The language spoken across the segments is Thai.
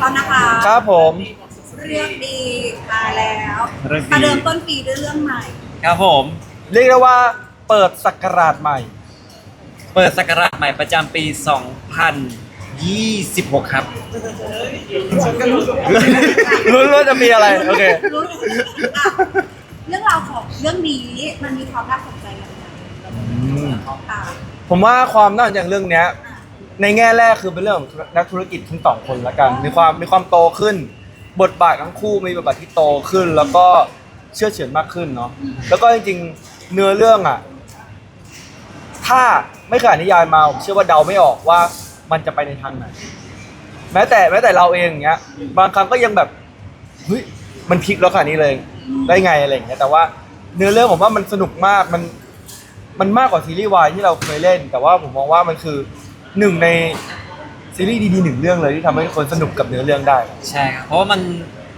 พร้อมนะคะครับผม เรื่องดีมาแล้วเรื่องดีมาเริ่มต้นปีด้วยเรื่องใหม่ ครับผม เรียกได้ว่าเปิดศักราชใหม่ เปิดศักราชใหม่ประจำปี 2026 ครับ รู้รู้จะมีอะไร โอเค รู้อะเรื่องราวของเรื่องนี้มันมีความน่าสนใจยังไงค่ะผมว่าความน่าสนใจของเรื่องเนี้ย ในแง่แรกคือเป็นเรื่องของนักธุรกิจทั้งสองคนละกัน มีความมีความโตขึ้น บทบาททั้งคู่มีบทบาทที่โตขึ้น แล้วก็เชื่อเฉือนมากขึ้นเนาะแล้วก็จริงๆเนื้อเรื่องอะถ้าไม่เคยอ่านนิยายมาผมเชื่อว่าเดาไม่ออกว่ามันจะไปในทางไหน แม้แต่แม้แต่เราเองอย่างเงี้ย บางครั้งก็ยังแบบเฮ้ยมันพลิกแล้วขนาดนี้เลยได้ไงอะไรอย่างเงี้ยแต่ว่าเนื้อเรื่องผมว่ามันสนุกมากมันมันมากกว่าซีรีส์วายที่เราเคยเล่น แต่ว่าผมมองว่ามันคือ หนึ่งในซีรีส์ดีๆหนึ่งเรื่องเลยที่ทำให้คนสนุกกับเนื้อเรื่องได้ ใช่ครับเพราะว่ามัน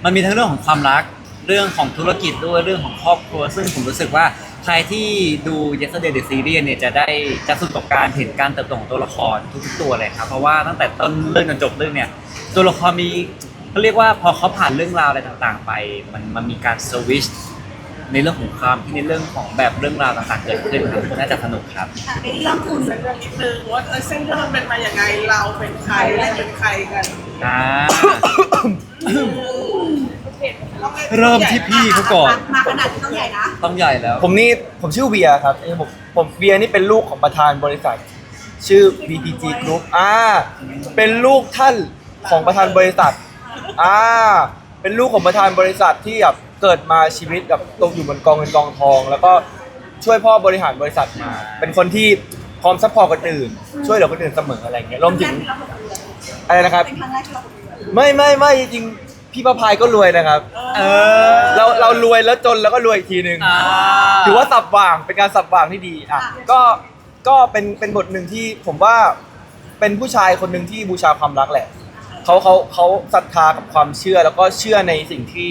มันมีทั้งเรื่องของความรักเรื่องของธุรกิจด้วยเรื่องของครอบครัว ซึ่งผมรู้สึกว่าใครที่ดู Yesterday the Series เนี่ยจะได้จะสนุกกับการเห็นการเติบโตของตัวละครทุกๆตัวเลยครับเพราะว่าตั้งแต่ต้นเรื่องจนจบเรื่องเนี่ยตัวละครมีเขาเรียกว่าพอเขาผ่านเรื่องราวอะไรต่างๆ ไป มันมันมีการสวิช ในเรื่องของความที่ในเรื่องของแบบเรื่องราวต่างๆเกิดขึ้นครับน่าจะสนุกครับอะเป็นเรื่องคุณเรื่องนิดนึงว่าเออเส้นเรื่องมันเป็นมาอย่างไงเราเป็นใครอะไรเป็นใครกันอ่าต้องให้เริ่มที่พี่เขาก่อน มาขนาดที่ต้องใหญ่นะต้องใหญ่แล้ว ผมนี่ผมชื่อเวียครับเอ้ยผมผมเวียนี่เป็นลูกของประธานบริษัท ชื่อ BTG Group อ่าเป็นลูกท่านของประธานบริษัทอ่าเป็นลูกของประธานบริษัทที่แบบ เกิดมาชีวิตแบบตกอยู่บนกองเงินกองทอง แล้วก็ช่วยพ่อบริหารบริษัทมา เป็นคนที่พร้อมซัพพอร์ตคนอื่น ช่วยเหลือคนอื่นเสมออะไรอย่างเงี้ยรวมถึงอะไรนะครับ เป็นครั้งแรกที่เราคุยกันไม่ไม่ไม่จริงๆพี่ประพายก็รวยนะครับ เออ เราเรารวยแล้วจนแล้วก็รวยอีกทีหนึ่งอ่า ถือว่าสับว่างเป็นการสับว่างที่ดีอะก็ก็เป็นเป็นบทหนึ่งที่ผมว่าเป็นผู้ชายคนหนึ่งที่บูชาความรักแหละเขาเขาเขาศรัทธากับความเชื่อแล้วก็เชื่อในสิ่งที่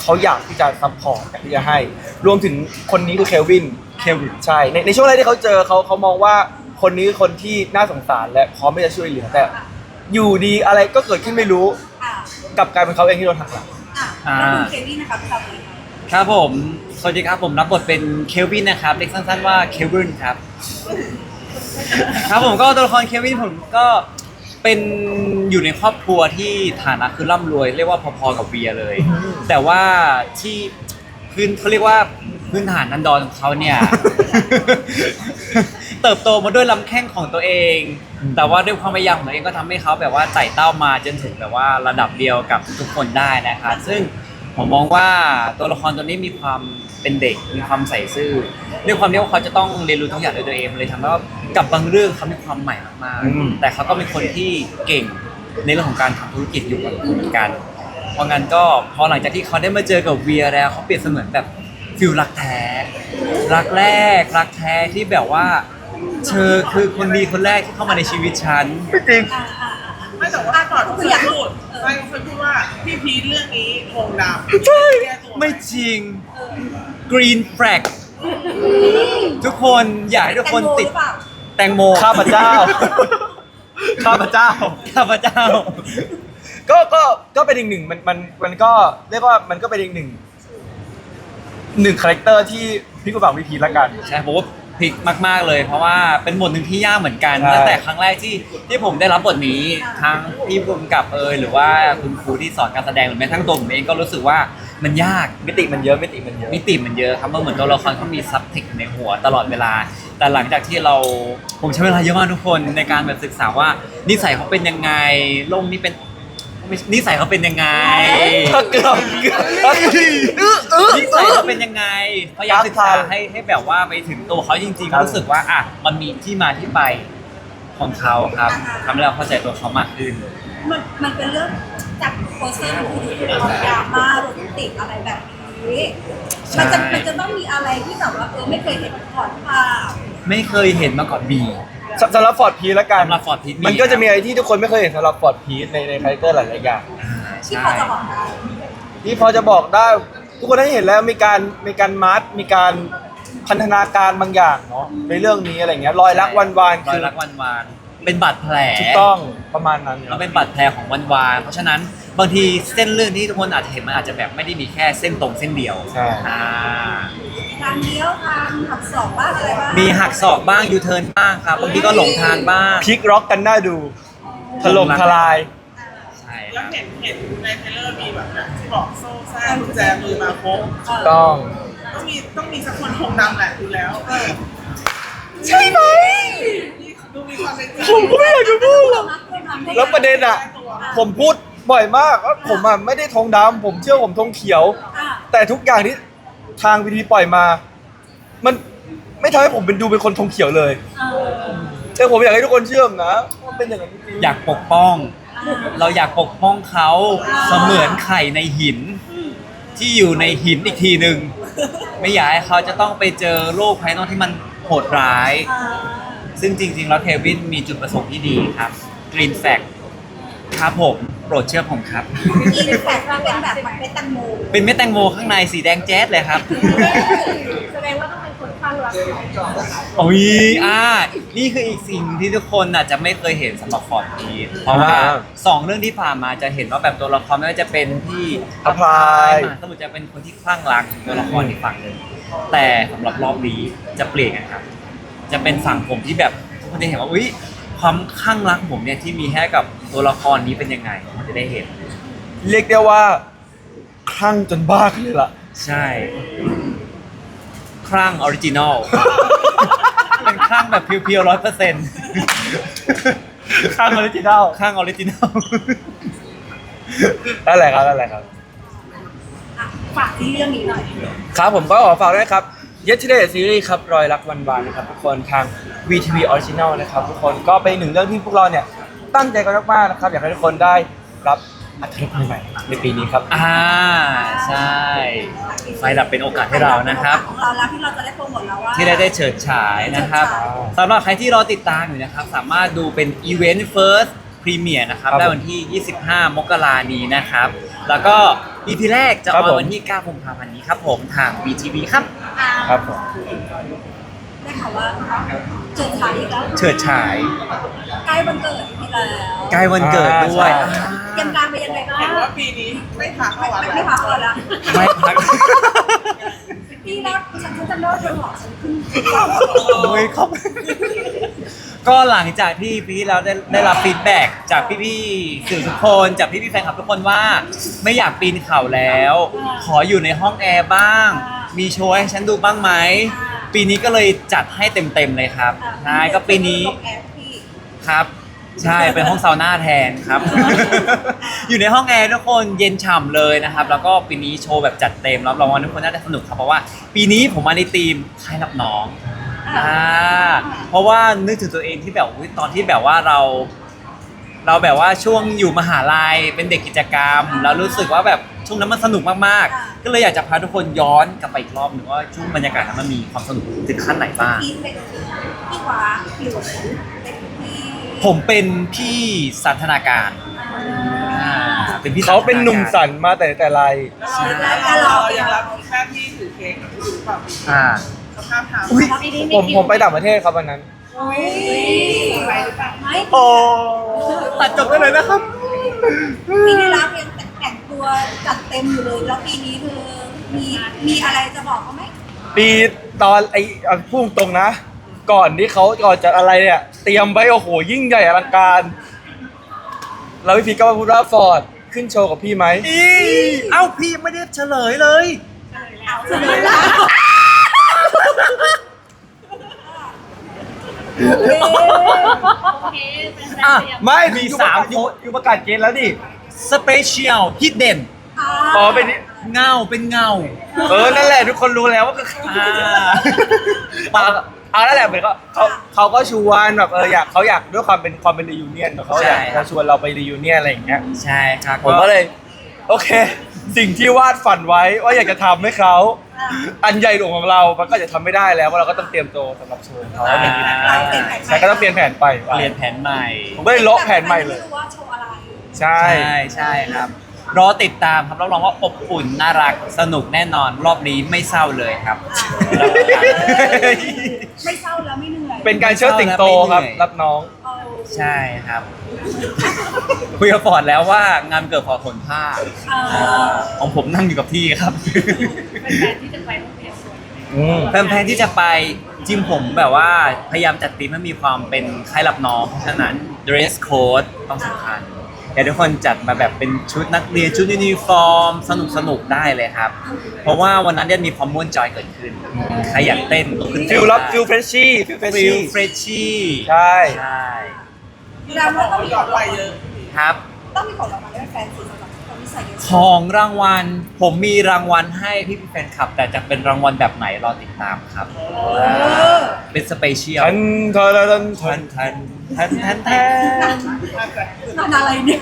เขาอยากที่จะซัพพอร์ตอยากที่จะให้ รวมถึงคนนี้คือเคลวินเคลวินใช่ในในช่วงแรกที่เขาเจอเขาเขามองว่าคนนี้คือคนที่น่าสงสารและพร้อมที่จะช่วยเหลือแต่ อยู่ดีอะไรก็เกิดขึ้นไม่รู้อะกลับกลายเป็นเขาเองที่โดนหักหลัง อะแล้วคุณเควินนะคะเป็นอะไรคะครับผม สวัสดีครับผมรับบทเป็นเคลวินนะครับ เรียกสั้นๆว่าเคลวินครับ ครับผมก็ตัวละครเคลวินผมก็เป็น อยู่ในครอบครัวที่ฐานะคือร่ำรวย เรียกว่าพอๆกับเวียเลย แต่ว่าที่พื้นเขาเรียกว่าพื้นฐานนันดรของเขาเนี่ย เติบโตมาด้วยลำแข้งของตัวเอง แต่ว่าด้วยความพยายามของตัวเองก็ทำให้เขาแบบว่าไต่เต้ามาจนถึงแบบว่าระดับเดียวกับทุกคนได้นะครับซึ่งผมมองว่าตัวละครตัวนี้มีความเป็นเด็กมีความใส่ซื่อด้วยความที่ว่าเขาจะต้องเรียนรู้ทุกอย่างด้วยตัวเองมันเลยทำให้ว่ากับบางเรื่องเขามีความใหม่มากอืมๆแต่เขาก็เป็นคนที่เก่ง ในเรื่องของการทำธุรกิจอยู่กับเหมือนกัน เพราะงั้นก็พอหลังจากที่เขาได้มาเจอกับเวียแล้วเขาเปรียบเสมือนแบบฟิลรักแท้ รักแรก รักแท้ที่แบบว่า เธอคือคนดีคนแรกที่เข้ามาในชีวิตฉันจริงอะอะอะไม่แต่ว่าก่อนคืเคอยอยากพูดเออไม่เคยพูดว่าพี่พีทเรื่องนี้ธงดำใช่แก้ตัวไม่จริง Green Flag ทุกคนอยากให้ทุกคนแตงโมติดหรือเปล่าแตงโมข้าพเจ้า ข้าพเจ้า ข้าพเจ้า ก็ก็ก็เป็นอีกหนึ่งมันมันมันก็เรียกว่ามันก็เป็นอีกหนึ่งหนึ่งคาแรคเตอร์ที่พี่กุบังวิพีละกัน ใช่ผมว่าพลิกมาก ๆ เลย เพราะว่าเป็นบทหนึ่งที่ยากเหมือนกันใช่ ตั้งแต่ครั้งแรกที่ที่ผมได้รับบทนี้ทั้งพี่บุมกับเอยหรือว่าคุณครูที่สอนการแสดงหรือแม้ทั้งตัวผมเองก็รู้สึกว่ามันยากมิติมันเยอะมิติมันเยอะ มิติมันเยอะครับมันเหมือนตัวละครเขามีซับเทคในหัวตลอดเวลา แต่หลังจากที่เราผมใช้เวลาเยอะมากทุกคนในการแบบศึกษาว่า นิสัยเขาเป็นยังไงโลกนี้เป็นนิสัยเขาเป็นยังไงเกือบเกือบนิสัยเขาเป็นยังไงพยายามศึกษาให้ให้แบบว่าไปถึงตัวเขาจริงๆรู้สึกว่าอะมันมีที่มาที่ไปของเขาครับทำให้เราเข้าใจตัวเขามากขึ้นมันมันเป็นเรื่องจากโปสเตอร์มันคือความดราม่าโรแมนติกอะไรแบบนี้ มันจะมันจะต้องมีอะไรที่แบบว่าเออไม่เคยเห็นมาก่อนหรือเปล่าไม่เคยเห็นมาก่อนบีสำสำหรับฟอร์ดพีละกัน สำหรับ Ford Peach มีมันก็จะมีอะไรที่ทุกคนไม่เคยเห็นสำหรับฟอร์ดพีในในคาแรคเตอร์หลายๆอย่าง ที่พอจะบอกได้ที่พอจะบอกได้ ทุกคนได้เห็นแล้วมีการมีการมาร์ทมีการพันธนาการบางอย่างเนาะในเรื่องนี้อะไรเงี้ยรอยรักวันวานรอคืยอรักวันวานเป็นบาดแผลถูกต้องประมาณนั้นเราเป็นบาดแผลของวันวานเพราะฉะนั้น บางทีเส้นเรื่องที่ทุกคนอาจจะเห็นมันอาจจะแบบไม่ได้มีแค่เส้นตรงเส้นเดียวใช่ อ่าทางเลี้ยวทางหักศอกบ้างอะไรบ้างมีหักศอกบ้างยูเทิร์นบ้างครับบางทีก็หลงทางบ้างพลิกร็อกกันน่าดูถล่มทลาย ใช่คแล้รัวบเห็นเห็นในเทรลเลอร์มีแบบอย่างที่บอกโซ่แซ่กุญแจมือมาพกถูกต้อง ต้องมีต้องมีสักคนคงดำแหละดูแล้วใช่ไหมดูมีความเป็นจริงผมก็ไม่อยากจะพูดหรอกมักเพื่อนทำให้แล้วประเด็นอะ ผมพูด บ่อยมากว่าผมอะไม่ได้ธงดำผมเชื่อผมธงเขียว อะแต่ทุกอย่างที่ทางวิธีปล่อยมา มันไม่ทำให้ผมเป็นดูเป็นคนธงเขียวเลย เออแต่ผมอยากให้ทุกคนเชื่อมนะว่าเป็นอย่างนั้นจริงๆอยากปกป้อง เราอยากปกป้องเขาเสมือนไข่ในหิน ที่อยู่ในหินอีกทีหนึ่งไม่อยากให้เขาจะต้องไปเจอโลกภายนอกที่มันโหดร้าย อ่าซึ่งจริงๆ แล้วเควินมีจุดประสงค์ที่ดีครับ Green Fact ครับผมโปรดเชื่อผมครับ อีแฟกต์เป็นแบบมันเป็นแตังโมเป็นเม็ดแตงโมข้างในสีแดงแจ๊ดเลยครับ แสดงว่าต้องเป็นคนข้างรักโอ้ยอ่า นี่คืออีกสิ่งที่ทุกคนอาจจะไม่เคยเห็นสำหรับฟอร์ดพีทเพราะว่าอ่าสองเรื่องที่ผ่านมาจะเห็นว่าแบบตัวละครไม่ว่าจะเป็นที่อภรายมาสมุทรจะเป็นคนที่คลั่งรักตัวละครที่ฝั่งหนึ่งแต่สำหรับรอบนี้จะเปลี่ยนกันครับ จะเป็นฝั่งผมที่แบบทุกคนจะเห็นว่าอุ้ยความคลั่งรักผมเนี่ยที่มีให้กับ ตัวละครนี้เป็นยังไงมันจะได้เห็น เรียกได้ว่าคลั่งจนบ้าขึ้นเลยล่ะ ใช่คลั่งออริจินอล เป็นคลั่งแบบเพียวๆร้อยเปอร์เซ็นต์คลั่งออริจินัลคลั่งออริจินอลนั่นแหละครับนั่นแหละครับ อะฝากที่เรื่องนี้หน่อยครับผมก็ขอฝากด้วยครับ Yesterday Series ครับรอยรักวันวานนะครับทุกคนทาง VTV Original นะครับทุกคนก็เป็นหนึ่งเรื่องที่พวกเราเนี่ย ตั้งใจกันมากๆนะครับ อยากให้ทุกคนได้รับอัธรสใหม่ๆในปีนี้ครับ อ่าใช่ไฟดับเป็นโอกาสให้เรานะครับ ของเราแล้วที่เราจะได้โปรโมทแล้วว่า ที่ได้ได้เฉิดฉายนะครับเฉิดฉายสำหรับใครที่รอติดตามอยู่นะครับ สามารถดูเป็นอีเวนต์ First Premier นะครับครับได้วันที่ 25 มกรานี้นะครับ แล้วก็ EP แรกจะอครัอบนผม วันที่ 9 กุมภาพันธ์นี้ครับผมทาง VTV ครับอ่าครับผม ได้ข่าวว่าเจิดฉายอีกแล้วเฉิดฉายใกล้วันเกิดพี่แล้วใกล้วันเกิดด้วย อ่าใช่ เตรียมการไปยังไงบ้างเห็นว่าปีนี้ไม่พาเข้าวัดไม่แล้ไม่วพักก่อนแล้วไม่พักพี่แล้วฉันฉันจะเลิกเป็นหมอฉันขึ้นโอ้ยขอบก็หลังจากที่ปีที่แล้วได้ได้รับฟีดแบ็กจากพี่ๆสื่อทุกคนจากพี่ๆแฟนคลับทุกคนว่า ไม่อยากปีนเขาแล้ว ขออยู่ในห้องแอร์บ้าง มีโชว์ให้ฉันดูบ้างไหม ปีนี้ก็เลยจัดให้เต็มๆเลยครับใช่ก็ปีนี้แอปพี่ครับใช่เป็นห้องซาวน่าแทนครับ อยู่ในห้องแอร์ทุกคนเย็นฉ่ำเลยนะครับ แล้วก็ปีนี้โชว์แบบจัดเต็มรับรองว่าทุกคนน่าจะสนุกครับเพราะว่า ปีนี้ผมมาในทีมค่ายรับน้องอ่าเพราะว่านึกถึงตัวเองที่แบบอุ๊ยตอนที่แบบว่าเรา เราแบบว่าช่วงอยู่มหาลัยเป็นเด็กกิจกรรม แล้วรู้สึกว่าแบบ ช่วงนั้นมันสนุกมากๆ ก็เลยอยากจะพาทุกคนย้อนกลับไปอีกรอบหนึ่งว่าช่วงบรรยากาศนั้นมันมีความสนุกถึงขั้นไหนบ้าง พี่เป็นพี่หวาหรือเป็นพี่ผมเป็นพี่สันทนาการอ่าเป็นพี่สัเขาเป็นหนุ่มสันมาแต่แต่ไร แล้วเรายังรับหน้าที่ถือเค้กหรือเปล่าอ่าสภาพทางผมผมไปต่างประเทศครับวันนั้นอุ้ยไปหรือเปล่าไม่โอ้ตัดจบได้เลยนะครับปีที่แล้วยังแต่ง ตัวจัดเต็มอยู่เลยแล้วปีนี้เธอมีมีอะไรจะบอกเขาไหมปีตอนไอ้เอาพูดตรงนะ ก่อนที่เขาก่อนจะอะไรเนี่ย เตรียมไว้โอ้โหยิ่งใหญ่อลังการ แล้วพี่พีชก็มาพูดว่าฟอร์ดขึ้นโชว์กับพี่ไหม อีเอ้าพี่ไม่ได้เฉลยเลยเฉลยแล้วโอเคอะไม่มีอยู่สามประกศอยู่อยู่ประกาศเกณฑ์แล้วดิ สเปเชียลฮิดเด่นอ๋อเป็นเงาเป็นเงาเออนั่นแหละทุกคนรู้แล้วว่าคือใครอ่า เอาเอานั่นแหละเหมือนเขาเขาเขาก็ชวนแบบเอออยากเขาอยากด้วยความเป็นความเป็นรียูเนียนเขาอยากจะชวนเราไปรียูเนียนอะไรอย่างเงี้ย ใช่ครับผมก็เลย โอเค สิ่งที่วาดฝันไว้ว่าอยากจะทำให้เขา อันใหญ่หลวงของเรา มันก็จะทำไม่ได้แล้วเพราะเราก็ต้องเตรียมตัวสำหรับโชว์เขาอะไรอย่างเงี้ยใช่ก็ต้องเปลี่ยนแผนไป เปลี่ยนแผนใหม่ ผมก็เลยเลาะแผนใหม่เลย ไม่รู้ว่าโชว์อะไร ใช่ใช่ ใช่ครับ รอติดตามครับรับรองว่าอบอุ่นน่ารักสนุกแน่นอน รอบนี้ไม่เศร้าเลยครับ ไม่เศร้าแล้วไม่เหนื่อยเป็นการเชิดสิงโตครับ รับน้อง เออใช่ครับ คุยกับฟอร์ดแล้วว่างานเกิดฟอร์ดขนผ้าเออของผมนั่งอยู่กับที่ครับ เป็นแฟนที่จะไปต้องเตรียมตัวยังไงอืมแพลนๆที่จะไปจิมผมแบบว่าพยายามจัดทีมให้มีความเป็นค่ายรับน้องเพราะฉะนั้น dress code ต้องสำคัญ อยากให้ทุกคนจัดมาแบบเป็นชุดนักเรียนชุดยูนิฟอร์ม สนุกสนุกๆได้เลยครับ เพราะว่าวันนั้นเนี่ยมีความม่วนจอยเกิดขึ้นใครอยากเต้นก็ขึ้นฟิลรับฟิลเฟรชชี่ฟิลเฟรชฟิลชี่เฟรชชี่ใช่ใช่แสดงว่าต้องมีหยอดไปเยอะครับ ต้องมีของรางวัลให้แฟนสิสำหรับคนที่ใส่เยอะของรางวัลผมมีรางวัลให้พี่พี่ๆแฟนคลับ แต่จะเป็นรางวัลแบบไหนรอติดตามครับเออเป็นสเปเชียลทันทันทันทัทัน นทันทันทันทันทำอะไรเนี่ย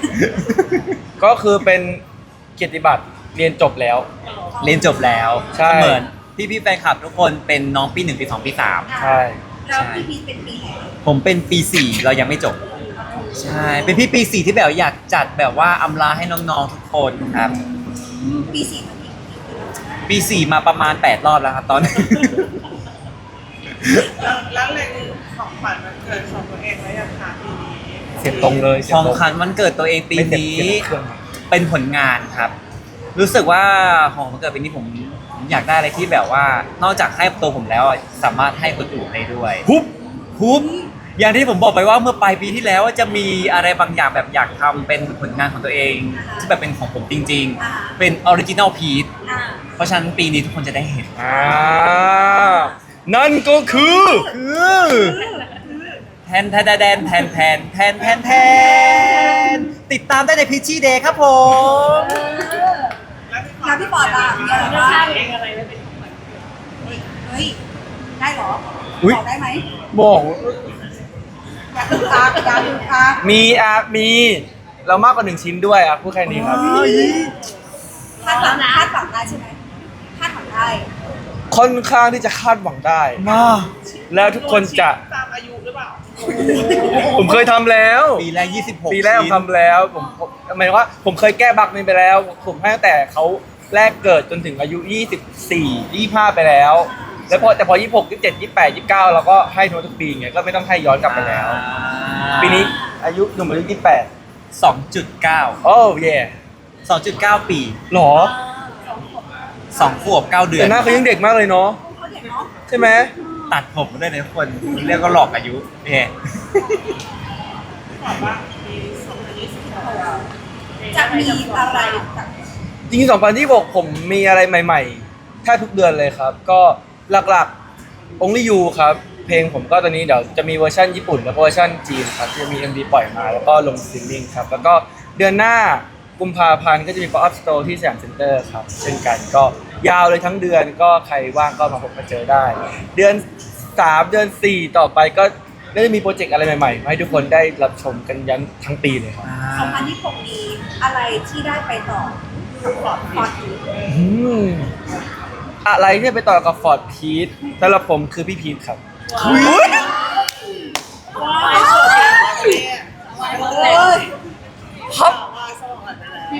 ก็คือเป็นเกียรติบัตรเรียนจบแล้ว เรียนจบแล้วใช่ เหมือนพี่พี่ๆแฟนคลับทุกคนเป็นน้องปีหนึ่งปีสองปีสามใช่เราพี่พีชเป็นปีไหนผมเป็นปีสี่เรายังไม่จบ ใช่เป็นพี่ปีสี่ที่แบบอยากจัดแบบว่าอำลาให้น้องๆทุกคนครับ ปีสี่มันมีปีสี่มาประมาณ 8 รอบแล้วครับตอนนี้ แล้วเล็งของขวัญวันเกิดของตัวเองไว้ยังคะปีนี้เสียบตรงเลยเสียขบองตรงขวัญวันเกิดตัวเองปีไม่เสียบนี้เสียบเครื่องเป็นผลงานครับ รู้สึกว่าของวันเกิดปีนี้ผมผมอยากได้อะไรที่แบบว่า นอกจากให้ตัวผมแล้วอะสามารถให้คนอื่นได้ด้วยฮุบฮุบอย่างที่ผมบอกไปว่าเมื่อปลายปีที่แล้วว่าจะมีอะไรบางอย่างแบบอยากทำเป็นผลงานของตัวเองที่แบบเป็นของผมจริง ๆ เป็นออริจินัลพีซอ่าเพราะฉะนั้นปีนี้ทุกคนจะได้เห็น อ่า นั่นก็คือคือแทนแทนแดนแทนแทนแทนแทนแทนติดตามได้ในพิชี่เดย์ครับผมแล้วพี่ปอดล่ะมีอไงอะไรเฮ้ยได้เหรอบอกได้ไหมบอกอยากดูตาอยากดูตามีอะมีเรามากกว่าหนึ่งชิ้นด้วยอะพูดแค่นี้ครับคาดหวังคาดหวังได้ใช่ไหมคาดหวังได้ ค่อนข้างที่จะคาดหวังได้ มาแล้วทุกคนจะ ตามอายุหรือเปล่าผมเคยทำแล้ว ปีแรก 26ปีแรกผมทำแล้ว ผมผมหมายถึงว่า ผมเคยแก้บั๊กนี้ไปแล้ว ผมให้ตั้งแต่เขาแรกเกิดจนถึงอายุ 24 25 ไปแล้ว แล้วพอแต่พอ 26 27 28 29 เราก็ให้ทุกทุกปีไงก็ไม่ต้องให้ย้อนกลับไปแล้ว ปีนี้อายุหนุ่มอายุ 28 2.9 โอ้เย่2.9 ปี หรอ 2ขวบ9เดือแต่นหน้าเขายังเด็กมากเลยเนาะเขาเด็กเนาะใช่ไหมตัดผมมาด้วยนะทุกคนเรียกว่าหลอกอายุเนี่ยบอกว่าปี2026จะมีอะไรจากจริงๆ2026ผมมีอะไรใหม่ๆแทบทุกเดือนเลยครับ ก็หลักๆ Only You ครับ เพลงผมก็ตอนนี้เดี๋ยวจะมีเวอร์ชันญี่ปุ่น แล้วก็เวอร์ชันจีนครับจะมี MV ปล่อยมาแล้วก็ลงสตรีมมิ่งครับ แล้วก็เดือนหน้า กุมภาพันธ์ก็จะมี Pop Up Store ที่สยามเซ็นเตอร์ครับ เช่นกันก็ยาวเลยทั้งเดือนก็ใครว่างก็มาพบมาเจอได้ เดือน 3 เดือน 4 ต่อไปก็น่าจะมีโปรเจกต์อะไรใหม่ๆมาให้ทุกคนได้รับชมกันยันทั้งปีเลยครับ2026นี้อะไรที่ได้ไปต่อกับฟอร์ดฟอร์ดอืมอะไรเนี่ยไปต่อกับฟอร์ดพีทสำหรับผมคือพี่พีทครับเอ้ยครับ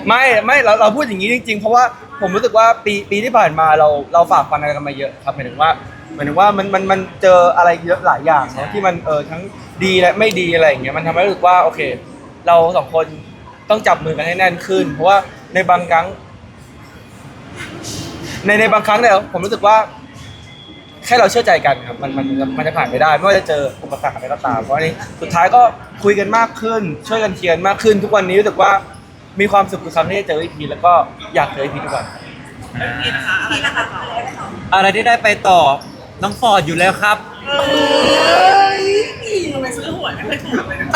ไม่ไม่เราเราพูดอย่างนี้จริง ๆ เพราะว่าผมรู้สึกว่าปีปีที่ผ่านมาเราเราฝากฟันอะไรกันมาเยอะครับหมายถึงว่าหมายถึงว่ามันมันมันเจออะไรเยอะหลายอย่างเนาะที่มันเออทั้งดีและไม่ดีอะไรอย่างเงี้ยมันทำให้รู้สึกว่าโอเค เราสองคนต้องจับมือกันให้แน่นขึ้น เพราะว่าในบางครั้ง ในในบางครั้งเนี่ยผมรู้สึกว่า แค่เราเชื่อใจกันครับมันมันมันจะผ่านไปได้ไม่ว่าจะเจออุปสรรคอะไรก็ตามเพราะอันนี้สุดท้ายก็คุยกันมากขึ้น ช่วยกันเคลียร์มากขึ้น ทุกวันนี้รู้สึกว่า มีความสุขทุกครั้งที่ได้เจออีพีแล้วก็อยากเจออีพีทุกวันปีนะคะอะไรพี่นะนะคะคะอะไรไปต่ออะไรที่ได้ไปต่อน้องฟอร์ดอยู่แล้วครับเออทำไมซื้อหวยไม่เคยถูกเลยนะ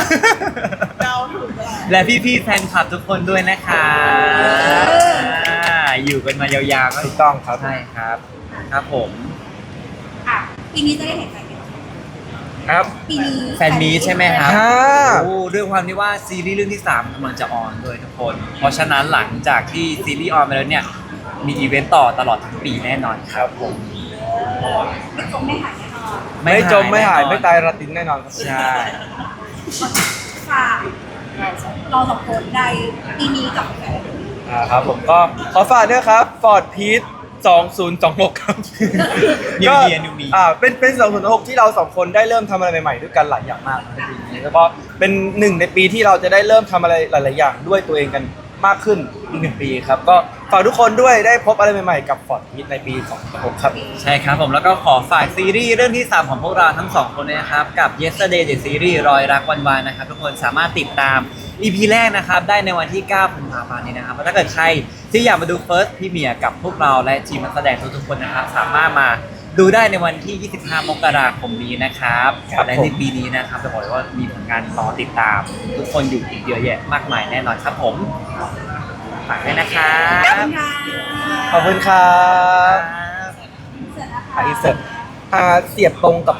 เดาถูกตลอดและพี่ๆแฟนคลับทุกคนด้วยนะคะอ่าอยู่กันมายาวๆก็ถูกต้องครับใช่ครับ ครับผม อะปีนี้จะได้เห็นอะไรกัน ครับ ปีนี้แฟนมีตใช่ไหมครับอ่าโอ้ด้วยความที่ว่าซีรีส์เรื่องที่3กำลังจะออนด้วยทุกคน เพราะฉะนั้นหลังจากที่ซีรีส์ออนไปแล้วเนี่ย มีอีเวนต์ต่อตลอดทั้งปีแน่นอนครับผม ไม่จมไม่หายแน่นอนไม่จมไม่หายแน่นอนไม่ตายระตินแน่นอนครับ ใช่ค่ะเราสองคนในปีนี้กับแฟน อ่าครับผมก็ขอฝากด้วยครับฟอร์ดพีท 2026ครับ New ก็ Year, New Me อ่าเป็นเป็น2026ที่เราสองคนได้เริ่มทำอะไรใหม่ๆด้วยกันหลายอย่างมากในปีนี้แล้วก็เป็นหนึ่งในปีที่เราจะได้เริ่มทำอะไรหลายๆอย่างด้วยตัวเองกัน มากขึ้นอีกหนึ่งปีครับ ก็ฝากทุกคนด้วยได้พบอะไรใหม่ๆกับฟอร์ดฮิตในปี2026ครับ ใช่ครับผมแล้วก็ขอฝากซีรีส์เรื่องที่ 3 ของพวกเราทั้งสองคนนะครับ กับ Yesterday the Series รอยรักวันวานนะครับ ทุกคนสามารถติดตาม EP แรกนะครับ ได้ในวันที่9กุมภาพันธ์นี้นะครับแล้วถ้าเกิดใครที่อยากมาดู First p r e m i e r กับพวกเราและทีมนักแสดงทุกๆคนนะครับสามารถมา ดูได้ในวันที่ 25 มกราคมนี้นะครับครับและผมในปีนี้นะครับจะบอกเลยว่ามีผลงานรอติดตาม ทุกคนอยู่อีกเยอะแยะมากมายแน่นอนครับผมฝากด้วยนะครับขอบคุณครับเสร็จแล้วอะค่ะอินเสิร์ตอ่าเสียบตรงกับ